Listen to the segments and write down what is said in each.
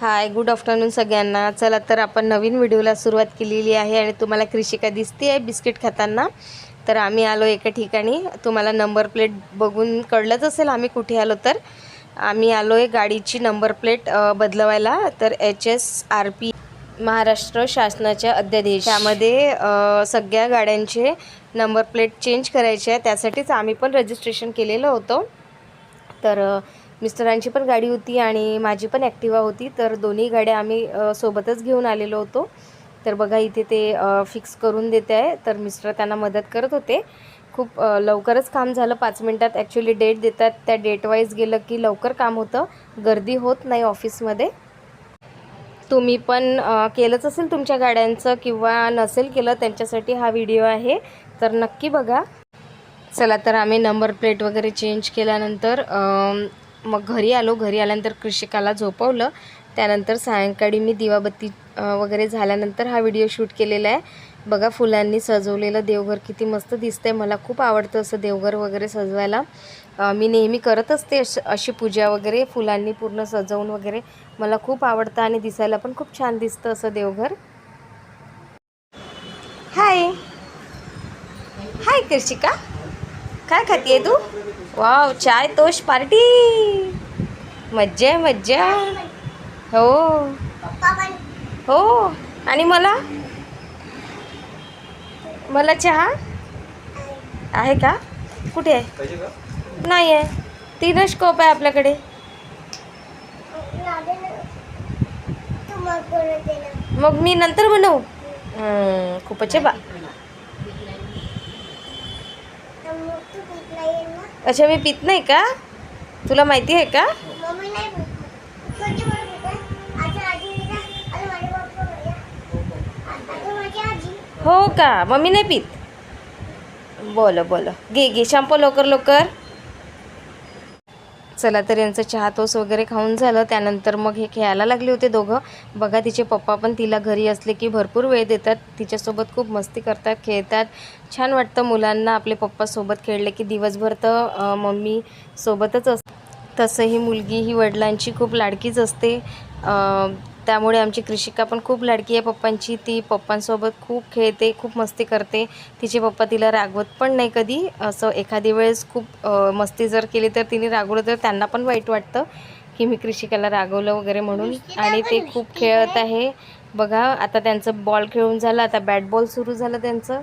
Hi good afternoon सगळ्यांना. चला तर आपण नवीन व्हिडिओला सुरुवात केलेली आहे आणि तुम्हाला कृषिका दिसते आहे बिस्किट खाताना. तर आम्ही आलो एका ठिकाणी. तुम्हाला नंबर प्लेट बघून कळलंच असेल आम्ही कुठे आलो तर. आम्ही आलो आहे गाडीची नंबर प्लेट बदलवायला. तर H S R P Maharashtra शासनाच्या अध्यादेश. त्यामध्ये सगळ्या गाड्यांचे नंबर प्लेट चेंज करायचे आहे. त्यासाठीच आम्ही पण रजिस्ट्रेशन केलेलं होतं. तर मिस्टरांची पण गाडी होती आणि माझी पण ॲक्टिवा होती. तर दोन्ही गाड्या आम्ही सोबतच घेऊन आलेलो होतो. तर बघा इथे ते फिक्स करून देते आहे. तर मिस्टर त्यांना मदत करत होते. खूप लवकरच काम झालं. पाच मिनटात ॲक्च्युली डेट देतात. त्या डेटवाईज गेलं की लवकर काम होतं. गर्दी होत नाही ऑफिसमध्ये. तुम्ही पण केलंच असेल तुमच्या गाड्यांचं किंवा नसेल केलं त्यांच्यासाठी हा व्हिडिओ आहे. तर नक्की बघा. चला तर आम्ही नंबर प्लेट वगैरे चेंज केल्यानंतर मग घरी आलो. घरी आल्यानंतर कृषिकाला झोपवलं. त्यानंतर सायंकाळी मी दिवाबत्ती वगैरे झाल्यानंतर हा व्हिडिओ शूट केलेला आहे. बघा फुलांनी सजवलेलं देवघर किती मस्त दिसतंय. मला खूप आवडतं असं देवघर वगैरे सजवायला. मी नेहमी करत असते अश अशी पूजा वगैरे फुलांनी पूर्ण सजवून वगैरे. मला खूप आवडतं आणि दिसायला पण खूप छान दिसतं असं देवघर. Hi hi Krishika. काय खातीये तू? वाव चाय तोश पार्टी. मज्जा आहे मज्जा. हो. हो. आणि मला? मला चहा? आहे का? कुठे आहे? नाही आहे. तीनच कोप आहे आपल्याकडे. मग मी नंतर बनवू? खूपच आहे बा अच्छा मी पित नाही का? तुला माहिती आहे का? हो का? मम्मी नाही पित? बोलं बोलं. घे घे. शॅम्पू लवकर लवकर. चला तर यांचं चहा तोस वगैरे खाऊन झालं. त्यानंतर मग हे खेळायला लागले होते दोघं. बघा तिचे पप्पा पण तिला घरी असले की भरपूर वेळ देतात. तिच्यासोबत खूप मस्ती करतात खेळतात. छान वाटतं मुलांना आपले पप्पासोबत खेळले की दिवसभर तर मम्मी सोबतच अस तसंही मुलगी ही वडिलांची खूप लाडकीच असते. त्यामुळे आमची कृषिका पण खूप लाडकी आहे पप्पांची. ती पप्पांसोबत खूप खेळते खूप मस्ती करते. तिचे पप्पा तिला रागवत पण नाही कधी. असं एखादी वेळेस खूप मस्ती जर केली तर तिने रागवलं तर त्यांना पण वाईट वाटतं की मी कृषिकाला रागवलं वगैरे म्हणून. आणि ते खूप खेळत आहे. बघा आता त्यांचं बॉल खेळून झालं आता बॅट बॉल सुरू झालं त्यांचं.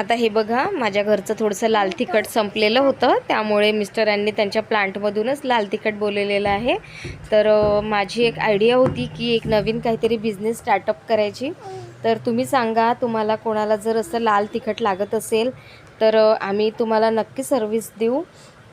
आता हे बघा माझ्या घरचं थोडंसं लाल तिखट संपलेलं होतं. त्यामुळे मिस्टरांनी त्यांच्या प्लांटमधूनच लाल तिखट बोलवलेलं आहे. तर माझी एक आयडिया होती की एक नवीन काहीतरी बिझनेस स्टार्टअप करायची. तर तुम्ही सांगा तुम्हाला कोणाला जर असं लाल तिखट लागत असेल तर आम्ही तुम्हाला नक्की सर्विस देऊ.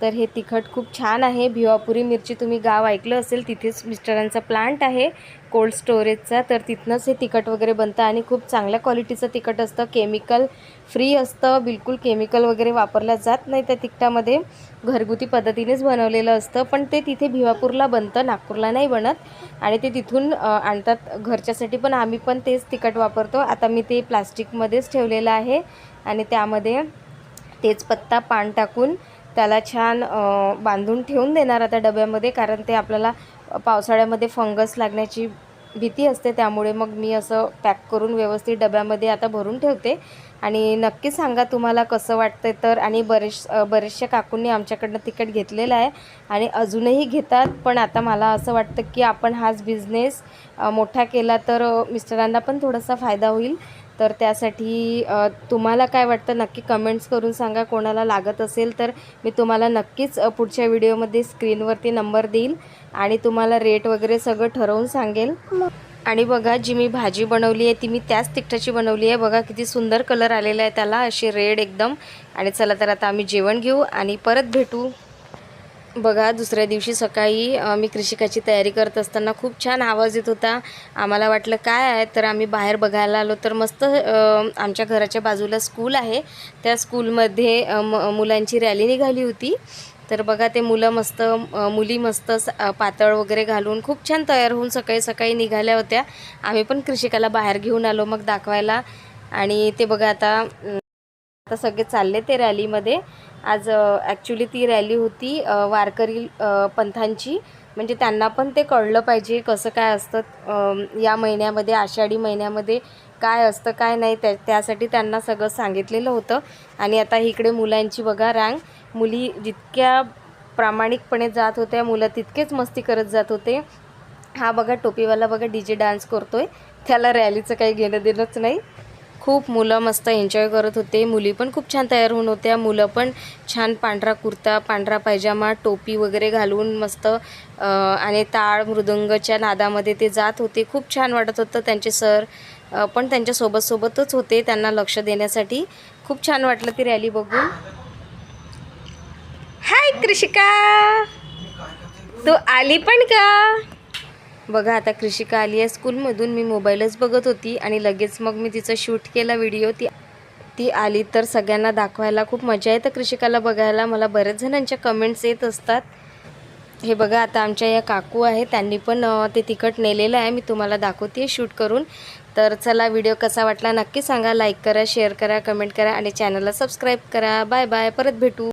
तर हे तिखट खूप छान आहे. भिवापुरी मिरची तुम्ही गाव ऐकलं असेल तिथेच मिस्टरांचा प्लांट आहे कोल्ड स्टोरेजचा. तर तिथनंच हे तिखट वगैरे बनतं आणि खूप चांगल्या क्वालिटीचं तिखट असतं. केमिकल फ्री असतं बिलकुल केमिकल वगैरे वापरल्या जात नाही त्या तिखटामध्ये. घरगुती पद्धतीनेच बनवलेलं असतं पण ते तिथे भिवापूरला बनतं नागपूरला नाही बनत. आणि ते तिथून आणतात घरच्यासाठी पण आम्ही पण तेच तिखट वापरतो. आता मी ते प्लास्टिकमध्येच ठेवलेलं आहे आणि त्यामध्ये तेजपत्ता पान टाकून त्याला छान बांधून ठेवून देणार आता डब्यामध्ये कारण ते आपल्याला पावसाळ्यामध्ये फंगस लागण्याची भीती असते. त्यामुळे मग मी असं पॅक करून व्यवस्थित डब्यामध्ये आता भरून ठेवते. आणि नक्की सांगा तुम्हाला कसं वाटतं तर आणि बरेच बरेचशा काकूंनी आमच्याकडनं तिकीट घेतलेलं आहे आणि अजूनही घेतात. पण आता मला असं वाटतं की आपण हाच बिझनेस मोठा केला तर मिस्टरांना पण थोडासा फायदा होईल. तर त्यासाठी तुम्हाला काय वाटतं? नक्की कमेंट्स करून सांगा. कोणाला लागत असेल तर मी तुम्हाला नक्कीच पुढच्या व्हिडिओमध्ये स्क्रीनवरती नंबर देईल आणि तुम्हाला रेट वगैरे सगळं ठरवून सांगेल. आणि बघा जी मी भाजी बनवली आहे ती मी त्याच तिखटाची बनवली आहे. बघा किती सुंदर कलर आलेला आहे त्याला. अशी रेड एकदम. आणि चला तर आता आम्ही जेवण घेऊ आणि परत भेटू. बघा दुसऱ्या दिवशी सकाळी मी कृषिकाची तयारी करत असताना खूप छान आवाज येत होता. आम्हाला वाटलं काय आहे? तर आम्ही बाहेर बघायला आलो तर मस्त आमच्या घराच्या बाजूला स्कूल आहे. त्या स्कूलमध्ये म मुलांची रॅली निघाली होती. तर बघा ते मुलं मस्त मुली मस्त पातळ वगैरे घालून खूप छान तयार होऊन सकाळी सकाळी निघाल्या होत्या. आम्ही पण कृषिकाला बाहेर घेऊन आलो मग दाखवायला. आणि ते बघा आता आता सगळे चालले ते रॅलीमध्ये. आज ॲक्च्युली ती रॅली होती वारकरी पंथांची. म्हणजे त्यांना पण ते कळलं पाहिजे कसं काय असतं या महिन्यामध्ये आषाढी महिन्यामध्ये काय असतं काय नाही त्या त्यासाठी त्यांना सगळं सांगितलेलं होतं. आणि आता इकडे मुलांची बघा रांग मुली जितक्या प्रामाणिकपणे जात होत्या मुलं तितकेच मस्ती करत जात होते. हा बघा टोपीवाला बघा डी जे डान्स करतोय. त्याला रॅलीचं काही घेणं देणंच नाही. खूप मुलं मस्त एन्जॉय करत होते. मुली पण खूप छान तयार होऊन होत्या. मुलं पण छान पांढरा कुर्ता पांढरा पायजामा टोपी वगैरे घालून मस्त आणि ताळ मृदंगच्या नादामध्ये ते जात होते. खूप छान वाटत होतं. त्यांचे सर पण त्यांच्यासोबत सोबतच होते. त्यांना लक्ष देण्यासाठी खूप छान वाटलं ती रॅली बघून. हाय कृषिका! तू आली पण का? बघा आता कृषिका आली आहे स्कूलमधून. मी मोबाईलच बघत होती आणि लगेच मग मी तिचं शूट केला व्हिडिओ. ती ती आली तर सगळ्यांना दाखवायला खूप मजा येतं कृषिकाला बघायला. मला बऱ्याच जणांच्या कमेंट्स येत असतात. हे बघा आता आमच्या या काकू आहे त्यांनी पण ते तिखट नेलेलं आहे. मी तुम्हाला दाखवते शूट करून. तर चला व्हिडिओ कसा वाटला नक्की सांगा. लाईक करा शेअर करा कमेंट करा आणि चॅनलला सबस्क्राईब करा. बाय बाय परत भेटू.